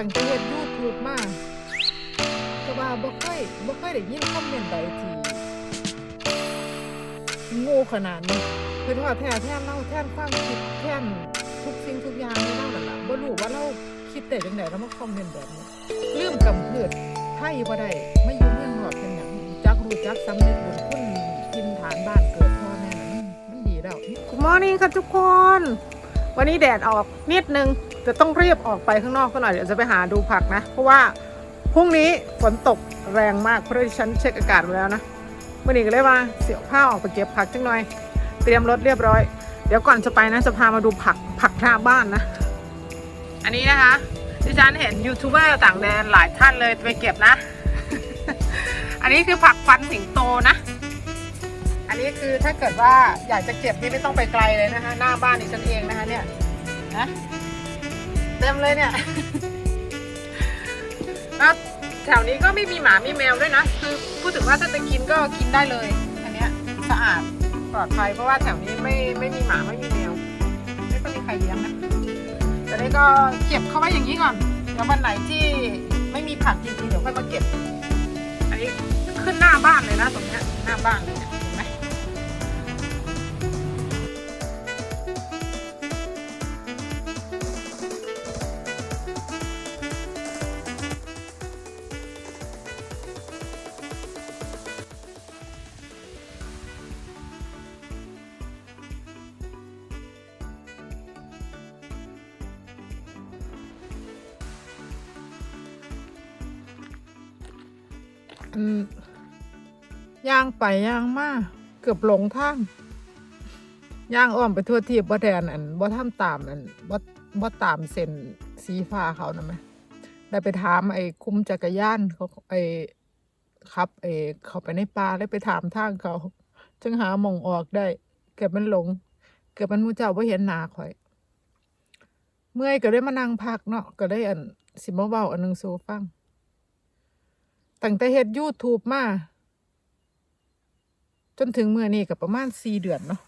ตั้งแต่เฮ็ด YouTube มาแต่ว่าบ่เคยบ่เคยได้ยินคอมเมนต์ใดที่โง่ขนาดนี้คือทอดแท้แทนเราแทนความคิดแทนทุกสิ่งทุกอย่างในเรานั่นล่ะบ่รู้ว่าเราคิดได้จังไดแล้วมาคอมเมนต์แบบนี้ลืมกำเพิดไทยบ่ได้มาอยู่เมืองนอกเป็นหยังจักรู้จักสำนึกบุญคุณกินฐานบ้านเกิดพ่อแม่นั่นมันดีแล้ว Good morning ค่ะทุกคน วันนี้แดดออกนิดนึง จะต้องรีบออกไปข้างนอกสักหน่อยเดี๋ยวจะไปหาดูผักนะ เพราะว่าพรุ่งนี้ฝนตกแรงมากเพราะที่ฉันเช็คอากาศไว้แล้วนะวันนี้ก็เลยว่าเสี่ยวผ้าออกไปเก็บผักจังหน่อย เตรียมรถเรียบร้อย เดี๋ยวก่อนจะไปนะจะพามาดูผักผักหน้าบ้านนะ อันนี้นะคะที่ฉันเห็นยูทูบเบอร์ต่างแดนหลายท่านเลยไปเก็บนะ อันนี้คือผักฟันสิงโตนะ อันนี้คือถ้าเกิดว่าอยากจะเก็บนี่ไม่ต้องไปไกลเลยนะคะ หน้าบ้านดิฉันเองนะคะเนี่ยนะ เต็มเลยเนี่ยแล้วแถวนี้ก็ไม่มีหมามีแมวด้วยนะ คือพูดถึงว่าถ้าจะกินก็กินได้เลย อันเนี้ยสะอาดปลอดภัยเพราะว่าแถวนี้ไม่ไม่มีหมาไม่มีแมวไม่ต้องมีใครเลี้ยงนะแต่นี้ก็เก็บเข้าไว้อย่างนี้ก่อนแล้ววันไหนที่ไม่มีผักจริงๆเดี๋ยวค่อยมาเก็บ อันนี้ขึ้นหน้าบ้านเลยนะตรงเนี้ยหน้าบ้านเลย ยเห็นไหมอืมย่างไปย่างมาเกือบหลงทางย่างอ้อมไปทั่วทีบบ่แทนอันบ่ทำตามอันบ่บ่ตามเส้นสีฟ้าเขานะไหมได้ไปถามไอ้คุ้มจักรยานเขาไอ้ขับไอ้เขาไปในป่าได้ไปถามทางเขาจึงหาหมองออกได้ เกือบมันหลง เกือบมันมูเจ้าบ่เห็นหน้าข่อย เมื่อยก็ได้มานั่งพักเนาะก็ได้อันสิมาเว้าอันหนึงสู่ฟัง ตั้งแต่เฮ็ด YouTube มา จนถึงเมื้อนี้ก็ประมาณสี่เดือนเนาะ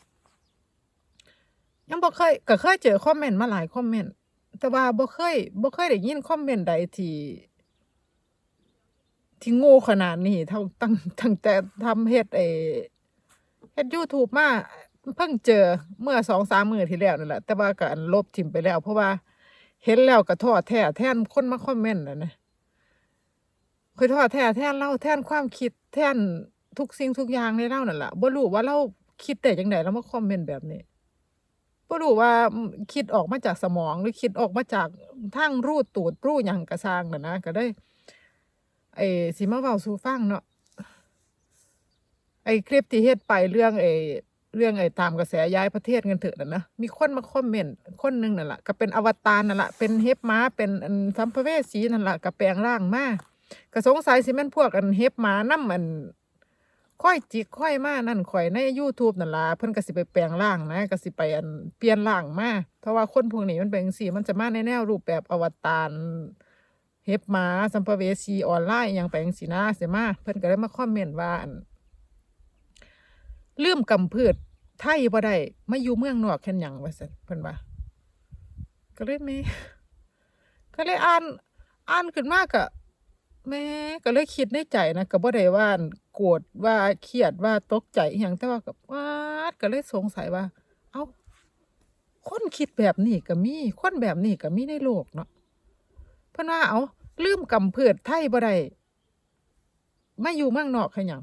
ยังบ่เคยก็เคยเจอคอมเมนต์มาหลายคอมเมนต์แต่ว่าบ่เคยบ่เคยได้ยินคอมเมนต์ใดที่ที่โง่ขนาดนี้เท่าตั้งตั้งแต่ทำเฮ็ดไอเฮ็ด YouTube มาเพิ่งเจอเมื่อสองสามมือที่แล้วนั่นแหละแต่ว่าก็อันลบทิ่มไปแล้ว เพราะว่าเห็นแล้วก็ท้อแท้แทนคนมาคอมเมนต์น่ะนะ คือทอดแท้แทนเล่าแทนความคิดแทนทุกสิ่งทุกอย่างในเล่านั่นแหละบ่รู้ว่าเราคิดแต่จังไดแล้วมาคอมเมนต์แบบนี้บ่รู้ว่าคิดออกมาจากสมองหรือคิดออกมาจากทางรูดตูดรูหยังกระซางน่ะนะก็ได้ไอ้สิมาเว้าสู่ฟังเนาะไอ้คลิปที่เฮ็ดไปเรื่องไอ้เรื่องไอ้ตามกระแสย้ายประเทศกันเถอะน่ะนะ มีคนมาคอมเมนต์คนหนึงนั่นแหละก็เป็นอวตารนั่นแหละเป็นเฮ็บม้าเป็นอันสัมภเวสีนั่นแหละก็แปลงร่างมา ก็สงสัยสิแม่นพวกอันเฮ็บหมานำอันค่อยจิกค่อยมานั่นข่อยใน YouTube นั่นล่ะเพิ่นก็สิไปแปลงร่างนะก็สิไปอันเปลี่ยนร่างมาเพราะว่าคนพวกนี้มันเป็นจังซี่มันจะมาในแนวรูปแบบอวตารเฮ็บหมาสัมภเวสีออนไลน์อิหยังไปจังซี่นะสิมาเพิ่นก็เลยมาคอมเมนต์ว่าอันลืมกำพืชไทยบ่ได้มาอยู่เมืองนอกแค่หยังว่าซั่นเพิ่นว่าก็เลยแม่ก็เลยอ่านอ่านขึ้นมาก็ แม่ก็เลยคิดในใจนะก็บ่ได้ว่านโกรธว่าเครียดว่าตกใจอิหยังแต่ว่าก็วาดก็เลยสงสัยว่า เอ้า คนคิดแบบนี้ก็มีคนแบบนี้ก็มีในโลกเนาะเพิ่นว่าเอ้าลืมกำเพืชไทยบ่ได้มาอยู่เมืองนอกคือหยัง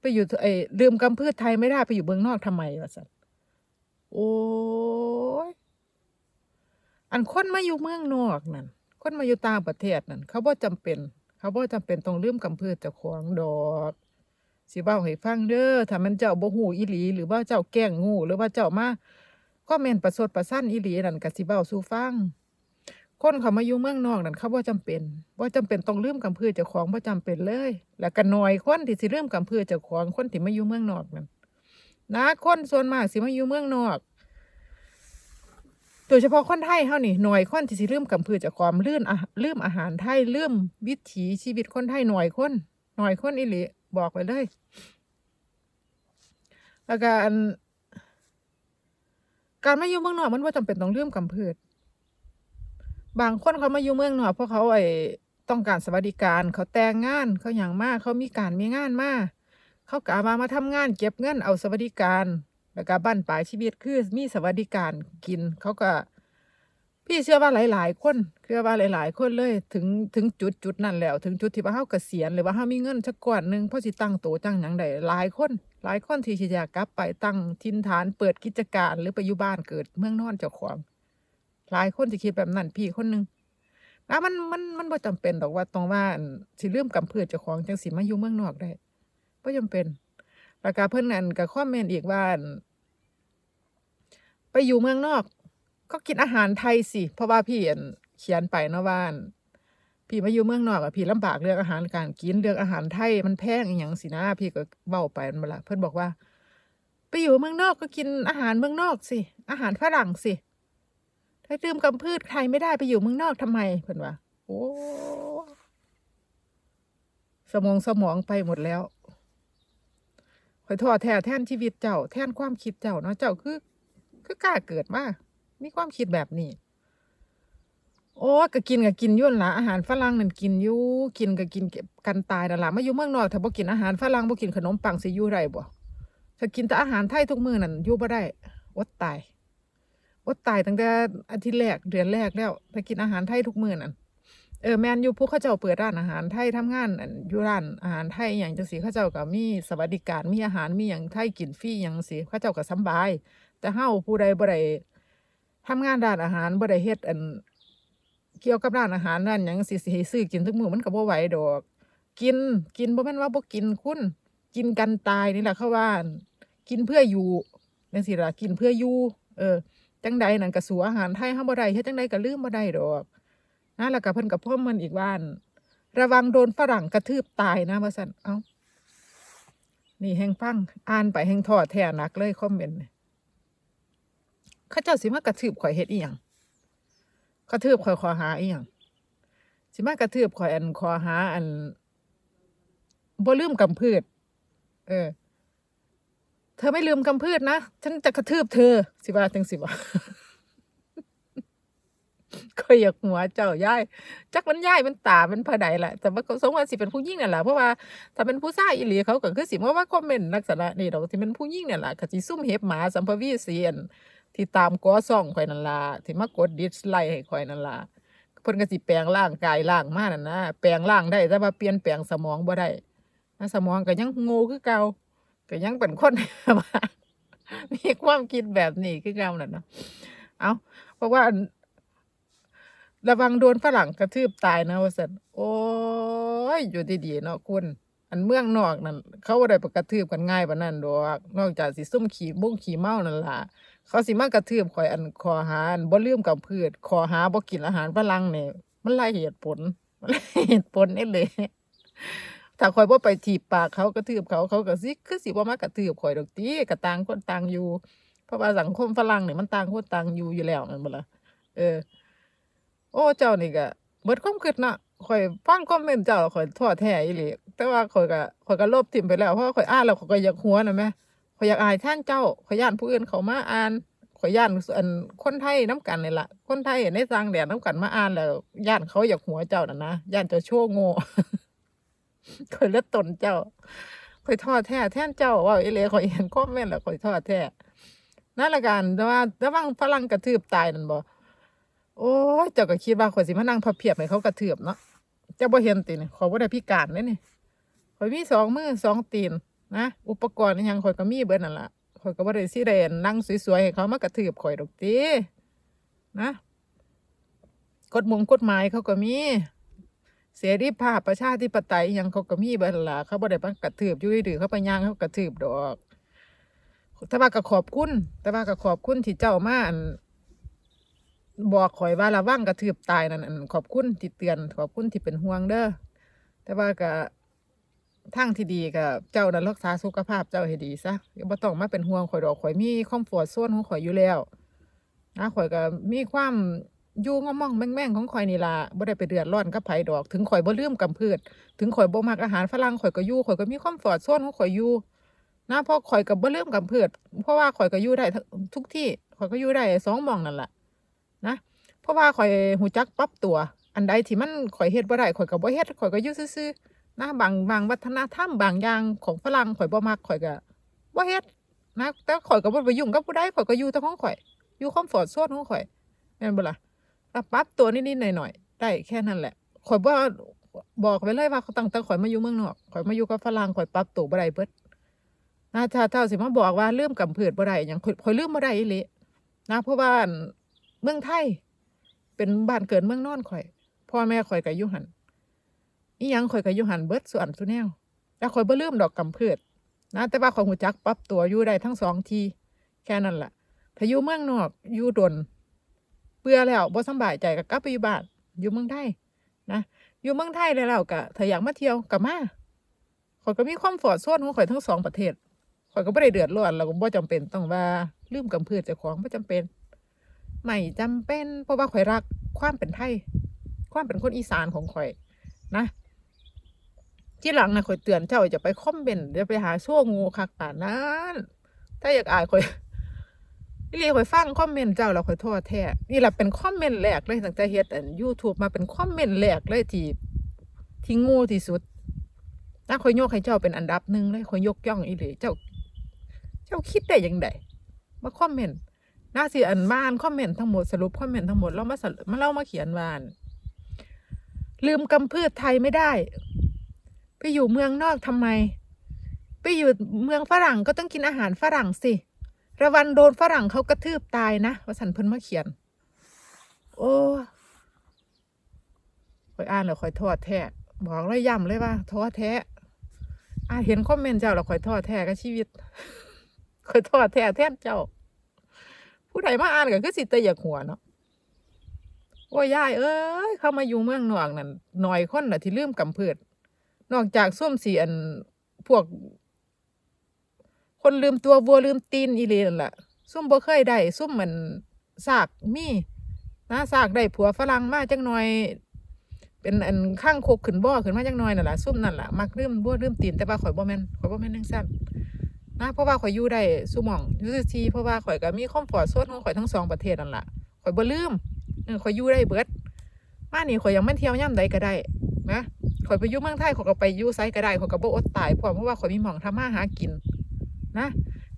ไปอยู่ไอ้ลืมกำพืชไทยไม่ได้ไปอยู่เมืองนอกทำไมว่าซั่นโอ้ยอันคนมาอยู่เมืองนอกนั่น คนมาอยู่ต่างประเทศนั่นเขาบ่จำเป็น เขาบ่จำเป็นต้องลืมกำพืชเจ้าของดอกสิเว้าให้ฟังเด้อถ้ามันเจ้าบ่ฮู้อีหลี หรือว่าเจ้าแกล้งงูหรือว่าเจ้ามาคอมเมนประสดประสั้นอีหลีนั่นก็สิเว้าสู่ฟังคนเขามาอยู่เมืองนอกนั่นเขาบ่จำเป็นบ่จำเป็นต้องลืมกำพืชเจ้าของบ่จำเป็นเลย แล้วก็น้อยคนที่สิลืมกำพืชเจ้าของคนที่มาอยู่เมืองนอกนั่นนะคนส่วนมากสิมาอยู่เมืองนอก โดยเฉพาะคนไทยเฮานี่หน่วยคนที่สิลืมกำพืชจากความลื่นอะลืมอาหารไทยลืมวิถีชีวิตคนไทยหน่วยคนหน่วยคนอีหลีบอกไว้เลย แล้วก็อันการมาอยู่เมืองนอกมันว่าจำเป็นต้องลืมกำพืชบางคนเขามาอยู่เมืองนอกเพราะเขาไอ้ต้องการสวัสดิการ เขาแต่งงานเขาหยังมาก เขามีการมีงานมากเขาก็เอามามาทำงาน เก็บเงินเอาสวัสดิการ แล้วก็บั้นปลายชีวิตคือมีสวัสดิการกินเขาก็ พี่เชื่อว่าหลาย ๆ คนเชื่อว่าหลาย ๆ คนเลยถึงถึงจุดจุดนั้นแล้ว ถึงจุดที่ว่าเฮาเกษียณหรือว่าเฮามีเงินสักก้อนหนึ่งพอสิตั้งโตจังหยังได้หลายคน หลายคนที่สิอยากกลับไปตั้งถิ่นฐานเปิดกิจการหรือไปอยู่บ้านเกิดเมืองนอนเจ้าของหลายคนที่คิดแบบนั้นพี่คนหนึ่งแล้วมันมันมันบ่จำเป็นดอกว่าต้องว่าอั่นสิลืมกำเพืชเจ้าของจังสิมาอยู่เมืองนอกได้บ่จำเป็น แล้วก็เพิ่นนั่นก็คอมเมนต์อีกว่าน ไปอยู่เมืองนอก ก็กินอาหารไทยสิ เพราะว่าพี่อั่นเขียนไปเนาะว่านพี่มาอยู่เมืองนอกอะพี่ลำบากเรื่องอาหารการกินเรื่องอาหารไทยมันแพงอีหยังสินะพี่ก็เว้าไปนั่นละเพิ่อนบอกว่า ไปอยู่เมืองนอกก็กินอาหารเมืองนอกสิ อาหารฝรั่งสิถ้าลืมกำพืชไทยไม่ได้ไปอยู่เมืองนอกทำไมเพิ่อนว่าโอ้สมองสมองไปหมดแล้วข่อยทอแท้แท่นชีวิตเจ้า แท่นความคิดเจ้าเนาะเจ้าคือ คือกล้าเกิดมามีความคิดแบบนี้ โอ้ก็กินก็กินยุ่นละอาหารฝรั่งนั่นกินอยู่กินก็กินเก็บกันตายนั่นละมาอยู่เมืองนอกถ้าบ่กินอาหารฝรั่งบ่กินขนมปังสิอยู่ได้บ่ถ้ากินแต่อาหารไทยทุกมื้อนั่นอยู่บ่ได้อดตายอดตายตั้งแต่อาทิตย์แรกเดือนแรกแล้วถ้ากินอาหารไทยทุกมื้อนั่นเออแมนอยู่ผู้เขาเจ้าเปิดร้านอาหารไทยทำงานอันอยู่ร้านอาหารไทยอย่างจังซี่เขาเจ้าก็มีสวัสดิการมีอาหารมีหยังไทยกินฟรีหยังจังซี่เขาเจ้าก็สบาย แต่เฮาผู้ใดบ่ได้ทำงานด้านอาหารบ่ได้เฮ็ดอัน เกี่ยวกับร้านอาหารนั่นหยังสิสิให้ซื้อกินทุกมื้อมันก็บ่ไหวดอก กินกินบ่แม่นว่าบ่กินคุณกินกันตายนี่แหละเขาว่ากินเพื่ออยู่จังซี่ล่ะกินเพื่ออยู่เออจังใดนั่นก็สู่อาหารไทยเฮาบ่ได้เฮ็ดจังใดก็ลืมบ่ได้ดอกนะแล้วก็เพิ่นก็พ่อมันอีกว่านระวังโดนฝรั่งกระทืบตายนะว่าซั่นเอ้านี่แฮงฟังอ่านไปแฮงท้อแท้หนักเลยคอมเมนต์ ขาเจ้าสิมากระทืบข่อยเฮ็ดอีหยังกระทืบข่อยขอหาอีหยังสิมากระทืบข่อยอันขอหาอันบ่ลืมกำพืชเออ เธอไม่ลืมกำพืชนะ ฉันจะกระทืบเธอ สิว่าจังสิว่าก็อยากหัวเจ้าย่ายจักมันย่ายมันตาเป็นผาใดแหละแต่ว่าสงว่าสิเป็นผู้หญิงนั่นแหละเพราะว่าถ้าเป็นผู้ชายอีหลีเขาก็คือสิมาว่าคอมเมนต์ลักษณะนี่ดอกที่เป็นผู้หญิงเนี่ยแหละก็สิซุ่มเห็บหมาสัมภเวีสีอัน ที่ตามก้อซ่องข่อยนั่นล่ะที่มากดดิสไลค์ให้ข่อยนั่นล่ะเพิ่นก็สิแปลงร่างกายร่างมานั่นนะแปลงร่างได้แต่ว่าเปลี่ยนแปลงสมองบ่ได้นะสมองก็ยังโง่คือเก่าก็ยังเป็นคนมีความคิดแบบนี้คือเก่านั่นเนาะเอาเพราะว่า ระวังโดนฝรั่งกระทืบตายนะว่าซั่นโอ้ยอยู่ดีๆเนาะคุณอันเมืองนอกนั่นเขาบ่ได้ไปกระทืบกันง่ายปานนั้นดอกนอกจากสิซุ่มขี่บุ้งขี่เมานั่นล่ะ เขาสิมากระทืบข่อยอันขอหาอันบ่ลืมกับพืชขอหาบ่กินอาหารฝรั่งนี่ยมันหลายเหตุผลมันหลายเหตุผลเอ็ดเลยถ้าข่อยบ่ไปถีบปากเขากระทืบเขาเขาก็สิคือสิบ่มากระทืบข่อยดอกติก็ต่างคนต่างอยู่ เพราะว่าสังคมฝรั่งเนี่ยมันต่างคนต่างอยู่อยู่แล้วนั่นบ่ล่ะเออ โอ้เจ้านี่ก็เบิดความคิดเนาะข่อยฟังคอมเมนต์เจ้าข่อยท้อแท้อีหลีแต่ว่าข่อยก็ข่อยก็ลบทิ่มไปแล้วเพราะข่อยอ่านแล้วข่อยก็อยากหัวน่ะแหม ข่อยอยากอายแทนเจ้าข่อยย้านผู้อื่นเขามาอ่านข่อยย้านอันคนไทยนํกันนี่ล่ะคนไทยในต่างแดนนํกันมาอ่านแล้วย้านเขาอยากหัวเจ้านั่นนะย้านเจ้าโชว์โง่ข่อยเลือดตนเจ้าข่อยท้อแท้แทนเจ้าว่าอีหลีข่อยเห็นคอมเมนต์แล้วข่อยท้อแท้นั่นละกันแต่ว่าระวังฝรั่งกระทืบตายนั่นบ่โอ้ยเจ้าก็คิดว่าข่อยสิมานั่งพับเพียบให้เขากระเทือบเนาะเจ้าบ่เห็นตินี่ข่อยบ่ได้พิการเด้นี่ข่อยมีสองมือสองตีน นะอุปกรณ์อิหยังข่อยก็มีเบิดนั่นล่ะข่อยก็บ่ได้สิได้นั่งสวยๆให้เขามากระทืบข่อยดอกตินะกฎมงกฎหมายเขาก็มี เสรีภาพประชาธิปไตยอิหยังเขาก็มีเบิดนั่นล่ะเขาบ่ได้มากระทืบอยู่ดื้อเขาไปย่างเขากระทืบดอก แต่ว่าก็ขอบคุณ แต่ว่าก็ขอบคุณที่เจ้ามาอันบอกข่อยว่าระวังกระทืบตายนั่นอันขอบคุณที่เตือน ขอบคุณที่เป็นห่วงเด้อแต่ว่าก็ ทางที่ดีก็เจ้านั้นรักษาสุขภาพเจ้าให้ดีซะอย่าบ่ต้องมาเป็นห่วงข่อยดอกข่อยมีคอมฟอร์ตโซนของข่อยอยู่แล้วนะข่อยก็มีความอยู่งอมองแม่งๆของข่อยนี่ล่ะบ่ได้ไปเดือดร้อนกับไผดอก ถึงข่อยบ่ลืมกำพืชถึงข่อยบ่มักอาหารฝรั่งข่อยก็อยู่ข่อยก็มีคอมฟอร์ตโซนของข่อยอยู่นะเพราะข่อยก็บ่ลืมกำพืชเพราะว่าข่อยก็อยู่ได้ทุกที่ข่อยก็อยู่ได้สองหม่องนั่นล่ะนะเพราะว่าข่อยหูจักปรับตัว อันใดที่มันข่อยเฮ็ดบ่ได้ข่อยก็บ่เฮ็ดข่อยก็อยู่ซื่อๆ นะบางบางวัฒนธรรมบางอย่างของฝรั่งข่อยบ่มักข่อยก็บ่เฮ็ดนะแต่ข่อยก็บ่ไปยุ่งกับผู้ใดข่อยก็อยู่แต่ของข่อย อยู่คอมฟอร์ตโซนของข่อยแม่นบ่ล่ะถ้าปรับตัวนิดๆหน่อยๆได้แค่นั้นแหละข่อยบ่บอกไปเลยว่าเขาตั้งแต่ข่อยมาอยู่เมืองนอกข่อยมาอยู่กับฝรั่งข่อยปรับตัวบ่ได้เบิดนะถ้าถ้าสิมาบอกว่าลืมกำเพิดบ่ได้หยังข่อยข่อยลืมบ่ได้อีหลีนะเพราะว่าเมืองไทย เป็นบ้านเกิดเมืองนอนข่อยพ่อแม่ข่อยก็อยู่หัน อีหยังข่อยก็อยู่หันเบิดส่วนสุแนวแล้วข่อยบ่ลืมดอกกำเพิดนะแต่ว่าข่อยฮู้จักปรับตัวอยู่ได้ทั้งสองที แค่นั้นแหละถ้าอยู่เมืองนอกอยู่ดนเบื่อแล้วบ่สบายใจก็กลับไปอยู่บ้านอยู่เมืองไทยนะอยู่เมืองไทยแล้วแล้วก็ถ้าอยากมาเที่ยวก็มาข่อยก็มีความฟอร์ตโซนของข่อยทั้งสองประเทศข่อยก็บ่ได้เดือดร้อนแล้วก็บ่จำเป็นต้องว่าลืมกำเพิดเจ้าของบ่จำเป็นไม่จำเป็น เพราะว่าข่อยรักความเป็นไทย ความเป็นคนอีสานของข่อยนะ ที่หลังนะข่อยเตือนเจ้าจะไปคอมเมนต์อย่าไปหาชั่วงูคักป่านนั้นถ้าอยากอ่ายข่อยนี่เลยข่อยฟังคอมเมนต์เจ้าแล้วข่อยโทษแท้นี่แหละเป็นคอมเมนต์แรกเลยตั้งแต่เฮ็ดอัน YouTube มาเป็นคอมเมนต์แรกเลยที่ที่ง่ที่สุดนะข่อยยกให้เจ้าเป็นอันดับหนึ่งเลยข่อยยกย่องอีหลีเจ้า เจ้าคิดได้ยังไงมาคอมเมนต์น่าสิอันบ้านคอมเมนต์ทั้งหมดสรุปคอมเมนต์ทั้งหมดเรามาสรุปมาเล่ามาเขียนวาน ลืมกำพืชไทยไม่ได้ ไปอยู่เมืองนอกทำไม ไปอยู่เมืองฝรั่งก็ต้องกินอาหารฝรั่งสิ ระวันโดนฝรั่งเขากระทืบตายนะวสันเพิ่นมาเขียน โอ้คอยอ่านแล้วคอยทอดแท้บอกเลยย้ำเลยว่าท้อแท้อ่าเห็นคอมเมนต์เจ้าแล้วคอยทอดแท้กับชีวิตคอยทอดแท้แทนเจ้า ผู้ใดมาอ่านก็คือสิต่อยากหัวเนาะโอ้ยยายเอ้ยเข้ามาอยู่เมืองนอกนั่นหน่อยคนน่ะที่ลืมกำเพิด นอกจากส้มสีอันพวก คนลืมตัววัวลืมตีนอีเลนั่ะซุ่มบ่เคยได้ซุ่มเหมือนซากมีนะซากได้ผัวฝรั่งมาจังหน่อย เป็นอันข้างโคกขึ้นบ่อขึ้นมาจังหน่อยนั่นแหละซุ่มนั่นแหละมักลืมวัวลืมตีนแต่ว่าข่อยบ่แม่นข่อยบ่แม่นจังซั่นนะเพราะว่าข่อยอยู่ได้ซุหม่องอยู่ซื่อทีเพราะว่าข่อยก็มีคอมฟอร์ตโซนของข่อยทั้งสองประเทศนั่นล่ะข่อยบ่ลืมเออข่อยอยู่ได้เบิดมานี่ข่อยยังมาเที่ยวยามใดก็ได้นะ ข่อยไปยู่เมืองไทยข่อยก็ไปยู่ไสก็ได้ข่อยก็บ่อดตายพร้อมเพราะว่าข่อยมีหมองทำมาหากิน นะ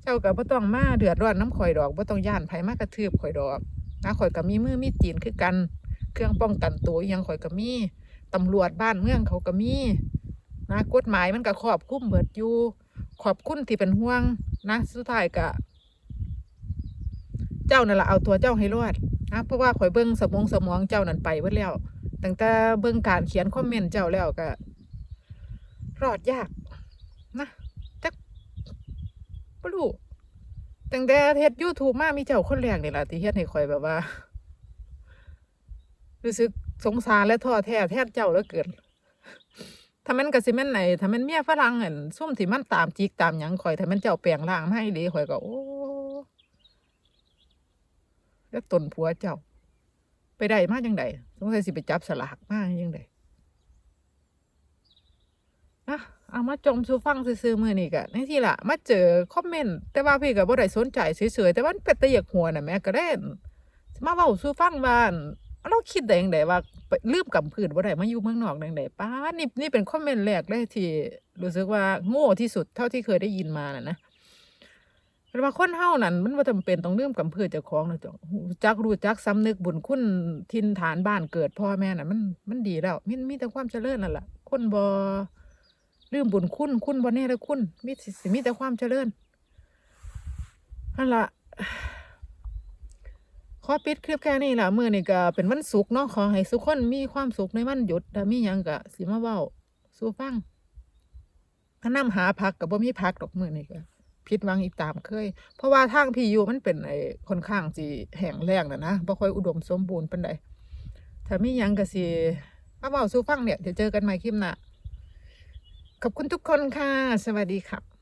เจ้าก็บ่ต้องมาเดือดร้อนน้ำข่อยดอกบ่ต้องย่านไผมากระทืบข่อยดอกนะข่อยก็มีมือมีตีนคือกัน เครื่องป้องกันตัวยังข่อยก็มีตำรวจบ้านเมืองเขาก็มีนะกฎหมายมันก็ครอบคลุมเบิดอยู่ขอบคุณที่เป็นห่วงนะสุดท้ายก็เจ้านั่นแหละเอาตัวเจ้าให้รอดนะเพราะว่าข่อยเบิ่งสมองสมองเจ้านั่นไปเบิดแล้ว ตั้งแต่เบิ่งการเขียนคอมเมนต์เจ้าแล้วก็รอดยากนะจักบ่รู้ตั้งแต่เฮ็ด YouTube มามีเจ้าคนแรกนี่ล่ะที่เฮ็ดให้ข่อยแบบว่า รู้สึกสงสารและท้อแท้แทนเจ้าเหลือเกินถ้าม่นก็สิแม่นไหนถ้าม่นเมียฝรั่งอั่นซุ่มที่มันตามจิกตามหยังข่อยถ้าม่นเจ้าแปลงร่างให้ดีข่อยก็โอ้แล้วตนผัวเจ้า ไปได้มาจังไดสงสัยสิไปจับสลากมาจังไดนะเอามาจมสู่ฟังซื่อมือนี้ก็ในที่ละมาเจอคอมเมนต์แต่ว่าพี่ก็บ่ได้สนใจเฉยๆแต่ว่านเป็นตะอยากหัวน่ะแม่ก็ได้มาเว้าสู่ฟังว่านเราคิดได้จังไดว่าลืมกำพืชบ่ได้มาอยู่เมืองนอกจังไดป๊านี่นี่เป็นคอมเมนต์แรกเลยที่รู้สึกว่าโง่ที่สุดเท่าที่เคยได้ยินมาน่ะนะ แต่ว่าคนเฮานั่นมันบ่าจำเป็นต้องลืมกำพืชเจ้าของนะจ้ะรู้จักรู้จักสำนึกบุญคุณถิ่นฐานบ้านเกิดพ่อแม่น่ะมันมันดีแล้วมีมีแต่ความเจริญนั่นแหละคนบ่ลืมบุญคุณคุณบ่แน่เลยคุณมีสิมีแต่ความเจริญนั่นละขอปิดคลิปแค่นี้ล่ะมือนี้ก็เป็นวันศุกร์เนาะขอให้ทุกคนมีความสุขในวันหยุดถ้ามีหยังก็สิมาเว้าสู่ฟังถ้านำหาผักก็บ่มีผักดอกมือนี้ก็ ผิดหวังอีกตามเคย เพราะว่าทางพี่อยู่มันเป็นไอ้ค่อนข้างสีแห้งแล้งนะนะบ่ค่อยอุดมสมบูรณ์ปานใดถ้ามียังก็สิมาเบาสู้ฟังเนี่ยเดี๋ยวเจอกันใหม่คลิปหน้าขอบคุณทุกคนค่ะ สวัสดีค่ะ